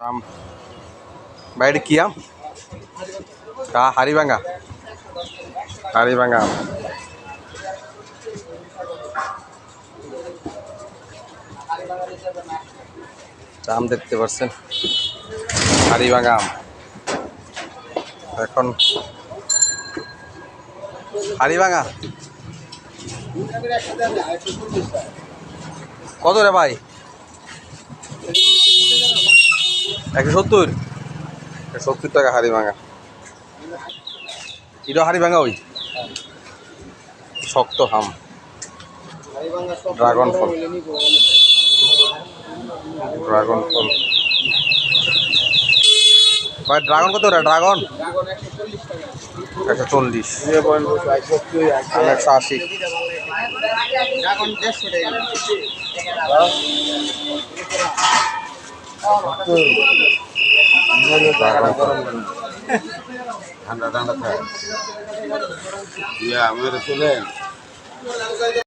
আম বাইরে কি আম কা হাড়িভাঙা হাড়িভাঙা আম আম দেখতে পাচ্ছেন হাড়িভাঙা আম এখন হাড়িভাঙা কত রে ভাই একশো সত্তর? সত্তর টাকা হাড়ি ভাঙা। এটা হাড়ি ভাঙা ওই? শক্ত হাম। ড্রাগন ফল। ড্রাগন ফল। ভাই, ড্রাগন কত রে ড্রাগন? একশো চল্লিশ। একশো আশি। ড্রাগন ঠান্ডা ঠান্ডা খায় ইয়া মেরে চলেন